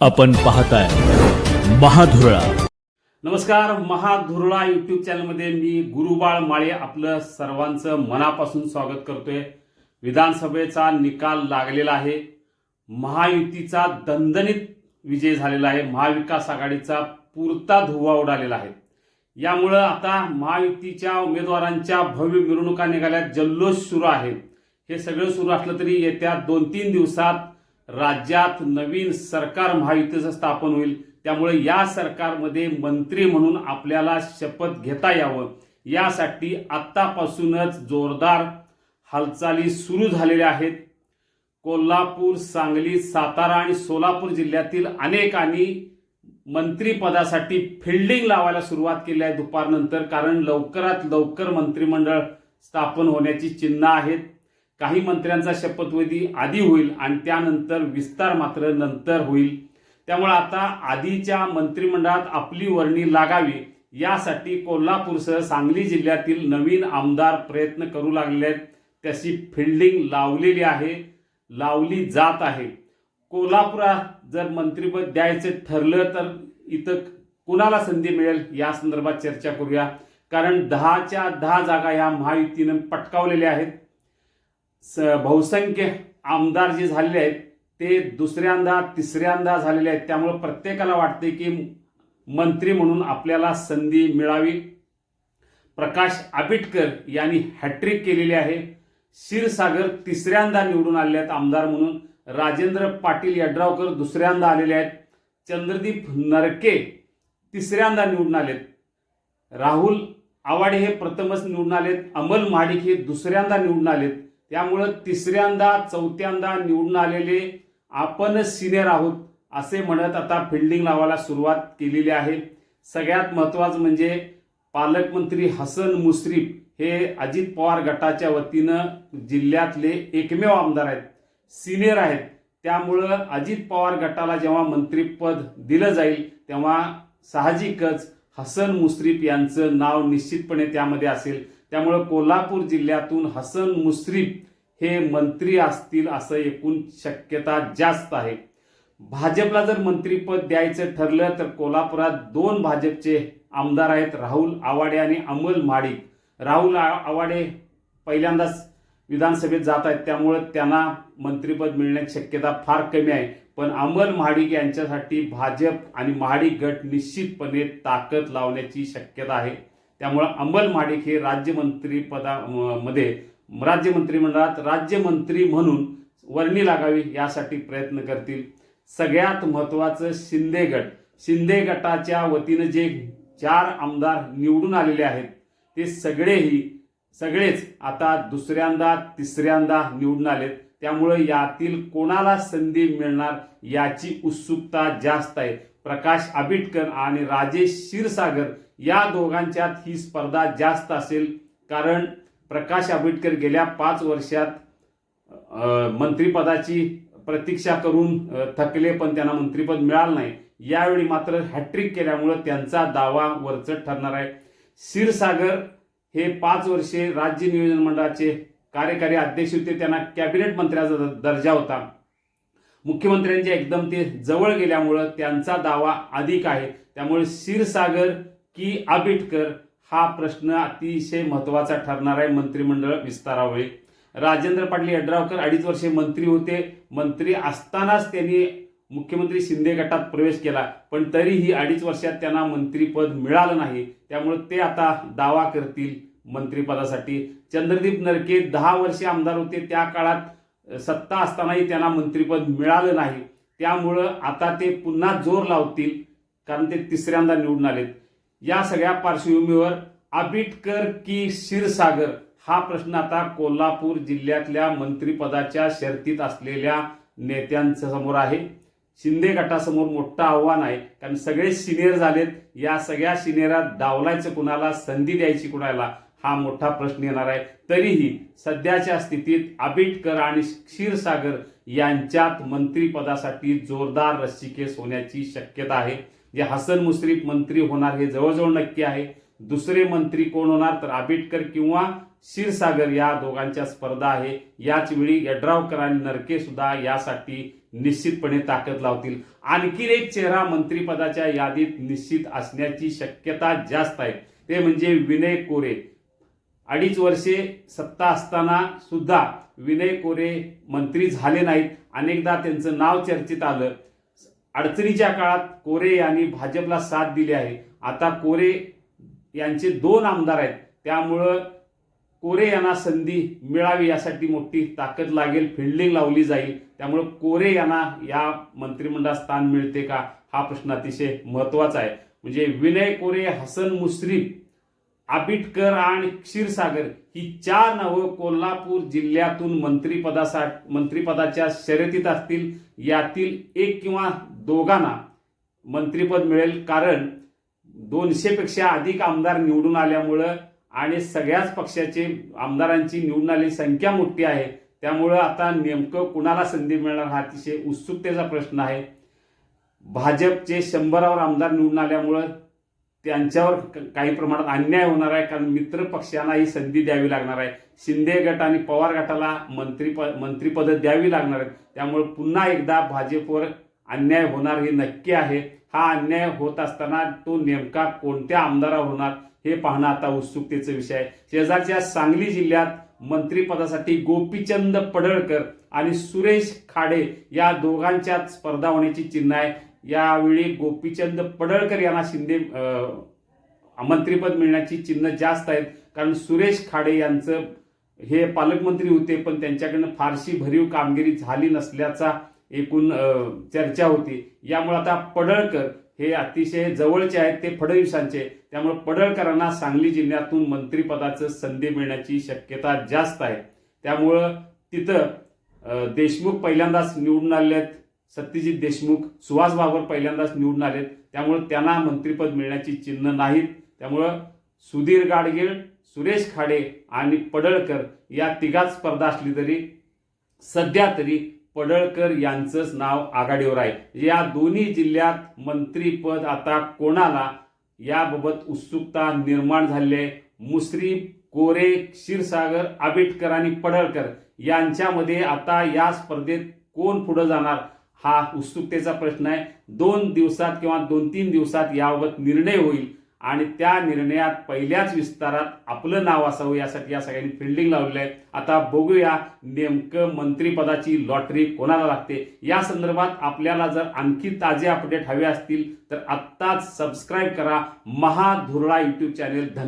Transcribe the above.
आपण पाहताय महाधुरळा. नमस्कार महाधुरळा युट्यूब चॅनलमध्ये मी गुरुबाळ माळे आपलं सर्वांचं मनापासून स्वागत करतोय. विधानसभेचा निकाल लागलेला आहे. महायुतीचा दणदणीत विजय झालेला आहे. महाविकास आघाडीचा पुरता धुवा उडालेला आहे. यामुळं आता महायुतीच्या उमेदवारांच्या भव्य मिरवणुका निघाल्यात. जल्लोष सुरू आहे. हे सगळं सुरू असलं तरी येत्या दोन तीन दिवसात राज्यात नवीन सरकार महायुतीचं स्थापन होईल. त्यामुळे या सरकारमध्ये मंत्री म्हणून आपल्याला शपथ घेता यावं. यासाठी आत्तापासूनच जोरदार हालचाली सुरू झालेल्या आहेत. कोल्हापूर सांगली सातारा आणि सोलापूर जिल्ह्यातील अनेकांनी मंत्रीपदासाठी फिल्डिंग लावायला सुरुवात केली आहे दुपारनंतर कारण लवकरात लवकर मंत्रिमंडळ स्थापन होण्याची चिन्ह आहेत. काही मंत्र्यांचा शपथविधी आधी होईल आणि त्यानंतर विस्तार मात्र नंतर होईल. त्यामुळे आता आधीच्या मंत्रिमंडळात आपली वर्णी लागावी यासाठी कोल्हापूरसह सांगली जिल्ह्यातील नवीन आमदार प्रयत्न करू लागलेले आहेत. त्याची फिल्डिंग लावलेली आहे लावली जात आहे. कोल्हापुरात जर मंत्रिपद द्यायचं ठरलं तर इथं कुणाला संधी मिळेल या संदर्भात चर्चा करूया. कारण दहाच्या दहा जागा या महायुतीनं पटकावलेल्या आहेत. स बहुसंख्य आमदार जे झालेले आहेत ते दुसऱ्यांदा तिसऱ्यांदा झालेले आहेत. त्यामुळं प्रत्येकाला वाटते की मंत्री म्हणून आपल्याला संधी मिळावी. प्रकाश आबिटकर यांनी हॅट्रिक केलेली आहे. क्षीरसागर तिसऱ्यांदा निवडून आलेले आहेत आमदार म्हणून. राजेंद्र पाटील यड्रावकर दुसऱ्यांदा आलेले आहेत. चंद्रदीप नरके तिसऱ्यांदा निवडून आलेत. राहुल आवाडे हे प्रथमच निवडून आलेत. अमल महाडिक हे दुसऱ्यांदा निवडून आलेत. त्यामुळं तिसऱ्यांदा चौथ्यांदा निवडून आलेले आपण सिनियर आहोत असे म्हणत आता फिल्डिंग लावायला सुरुवात केलेली आहे. सगळ्यात महत्त्वाचं म्हणजे पालकमंत्री हसन मुश्रीफ हे अजित पवार गटाच्या वतीनं जिल्ह्यातले एकमेव आमदार आहेत सिनियर आहेत. त्यामुळं अजित पवार गटाला जेव्हा मंत्रिपद दिलं जाईल तेव्हा साहजिकच हसन मुश्रीफ यांचं नाव निश्चितपणे त्यामध्ये असेल. त्यामुळं कोल्हापूर जिल्ह्यातून हसन मुश्रीफ हे मंत्री असतील असं एकूण शक्यता जास्त आहे. भाजपला जर मंत्रीपद द्यायचं ठरलं तर कोल्हापुरात दोन भाजपचे आमदार आहेत राहुल आवाडे आणि अमल महाडिक राहुल आवाडे पहिल्यांदाच विधानसभेत जात आहेत त्यामुळं त्यांना मंत्रिपद मिळण्याची शक्यता फार कमी आहे. पण अमल महाडिक यांच्यासाठी भाजप आणि महाडिक गट निश्चितपणे ताकद लावण्याची शक्यता आहे. त्यामुळं अंमलमाडिक हे राज्यमंत्री पदा मध्ये राज्यमंत्रिमंडळात राज्यमंत्री म्हणून वर्णी लागावी यासाठी प्रयत्न करतील. सगळ्यात महत्त्वाचं शिंदे गट. शिंदे गटाच्या वतीनं जे चार आमदार निवडून आलेले आहेत ते सगळेही सगळेच आता दुसऱ्यांदा तिसऱ्यांदा निवडून आलेत. त्यामुळे यातील कोणाला संधी मिळणार याची उत्सुकता जास्त आहे. प्रकाश आबिटकर आणि राजेश क्षीरसागर या दोघांच्यात ही स्पर्धा जास्त असेल. कारण प्रकाश आंबेडकर गेल्या पाच वर्षात मंत्रीपदाची मंत्रिपदाची प्रतीक्षा करून थकले पण त्यांना मंत्रिपद मिळालं नाही. यावेळी मात्र हॅट्रिक केल्यामुळं त्यांचा दावा वरचढ ठरणार आहे. क्षीरसागर हे पाच वर्षे राज्य नियोजन मंडळाचे कार्यकारी अध्यक्ष होते. त्यांना कॅबिनेट मंत्र्याचा द- दर्जा होता. मुख्यमंत्र्यांच्या एकदम ते जवळ गेल्यामुळं त्यांचा दावा अधिक आहे. त्यामुळे क्षीरसागर की आबिटकर हा प्रश्न अतिशय महत्त्वाचा ठरणार आहे. मंत्रिमंडळ विस्तारावेळी राजेंद्र पाटील यड्रावकर अडीच वर्षे मंत्री होते. मंत्री असतानाच त्यांनी मुख्यमंत्री शिंदे गटात प्रवेश केला. पण तरीही अडीच वर्षात त्यांना मंत्रीपद मिळालं नाही. त्यामुळे ते आता दावा करतील मंत्रिपदासाठी. चंद्रदीप नरके दहा वर्षे आमदार होते. त्या काळात सत्ता असतानाही त्यांना मंत्रिपद मिळालं नाही. त्यामुळं आता ते पुन्हा जोर लावतील. कारण ते तिसऱ्यांदा निवडून आलेत. या सगळ्या पार्श्वभूमीवर आबिटकर की क्षीरसागर हा प्रश्न आता कोल्हापूर जिल्ह्यातल्या मंत्रिपदाच्या शर्तीत असलेल्या नेत्यांच्या समोर आहे. शिंदे गटासमोर मोठं आव्हान आहे. कारण सगळे सिनियर झालेत. या सगळ्या सिनियरात डावलायचं कुणाला संधी द्यायची कुणाला हा मोठा प्रश्न येणार आहे. तरीही सध्याच्या स्थितीत आबिटकर आणि क्षीरसागर यांच्यात मंत्रिपदासाठी जोरदार रस्सीकेस होण्याची शक्यता आहे. जे हसन मुश्रीफ मंत्री होणार हे जवळजवळ नक्की आहे. दुसरे मंत्री कोण होणार तर आबिटकर किंवा क्षीरसागर या दोघांच्या स्पर्धा आहे. याच वेळी यड्रावकर आणि नरके सुद्धा यासाठी निश्चितपणे ताकद लावतील. आणखीन एक चेहरा मंत्रिपदाच्या यादीत निश्चित असण्याची शक्यता जास्त आहे. ते म्हणजे विनय कोरे. अडीच वर्षे सत्ता असताना सुद्धा विनय कोरे मंत्री झाले नाहीत. अनेकदा त्यांचं नाव चर्चेत आलं. अडचणीच्या काळात कोरे यांनी भाजपला साथ दिली आहे. आता कोरे यांचे दोन आमदार आहेत. त्यामुळं कोरे यांना संधी मिळावी यासाठी मोठी ताकद लागेल फिल्डिंग लावली जाईल. त्यामुळं कोरे यांना या मंत्रिमंडळात स्थान मिळते का? हा प्रश्न अतिशय महत्त्वाचा आहे. म्हणजे विनय कोरे हसन मुश्रीफ आबिटकर आणि क्षीरसागर ही चार नावं कोल्हापूर जिल्ह्यातून मंत्रीपदासा मंत्रिपदाच्या शर्यतीत असतील. यातील एक किंवा दोघांना मंत्रिपद मिळेल कारण दोनशेपेक्षा अधिक आमदार निवडून आल्यामुळं आणि सगळ्याच पक्षाचे आमदारांची निवडून आलेली संख्या मोठी आहे. त्यामुळं आता नेमकं कुणाला संधी मिळणार हा अतिशय उत्सुकतेचा प्रश्न आहे. भाजपचे शंभरावर आमदार निवडून आल्यामुळं त्यांच्यावर काही प्रमाणात अन्याय होणार आहे कारण मित्र पक्षांना ही संधी द्यावी लागणार आहे. शिंदे गट आणि पवार गटाला मंत्रीपद मंत्रिपदं द्यावी लागणार आहेत. त्यामुळे पुन्हा एकदा भाजपवर अन्याय होणार हे नक्की आहे. हा अन्याय होत असताना तो नेमका कोणत्या आमदारावर होणार हे पाहणं आता उत्सुकतेचा विषय आहे. शेजारच्या सांगली जिल्ह्यात मंत्रिपदासाठी गोपीचंद पडळकर आणि सुरेश खाडे या दोघांच्यात स्पर्धा होण्याची चिन्ह आहे. यावेळी गोपीचंद पडळकर यांना शिंदे मंत्रीपद मिळण्याची चिन्ह जास्त आहेत. कारण सुरेश खाडे यांचं हे पालकमंत्री होते पण त्यांच्याकडनं फारशी भरीव कामगिरी झाली नसल्याचा एकूण चर्चा होती. यामुळे आता पडळकर हे अतिशय जवळचे आहेत ते फडणवीसांचे त्यामुळे पडळकरांना सांगली जिल्ह्यातून मंत्रिपदाचं संधी मिळण्याची शक्यता जास्त आहे. त्यामुळं तिथं देशमुख पहिल्यांदाच निवडून आले आहेत. सत्यजित देशमुख सुहास बाबर पहिल्यांदाच निवडून आलेत. त्यामुळे त्यांना मंत्रिपद मिळण्याची चिन्ह नाहीत. त्यामुळं सुधीर गाडगीळ सुरेश खाडे आणि पडळकर या तिघाच स्पर्धा असली तरी सध्या तरी पडळकर यांचंच नाव आघाडीवर आहे. म्हणजे या दोन्ही जिल्ह्यात मंत्रीपद आता कोणाला याबाबत उत्सुकता निर्माण झाली आहे मुसरी कोरे क्षीरसागर आबिटकर आणि पडळकर यांच्यामध्ये आता या स्पर्धेत कोण पुढे जाणार? हा उत्सुकतेचा प्रश्न आहे. दोन दिवसात किंवा दोन तीन दिवसात याबाबत निर्णय होईल. आणि त्या निर्णयात पहिल्याच विस्तारात आपलं नाव असावं यासाठी या सगळ्यांनी फिल्डिंग लावलेलं आहे. आता बघूया नेमकं मंत्रिपदाची लॉटरी कोणाला लागते? या संदर्भात आपल्याला जर आणखी ताजे अपडेट हवे असतील तर आत्ताच सबस्क्राईब करा. महाधुरळा यूट्यूब चॅनेल धन्यवाद.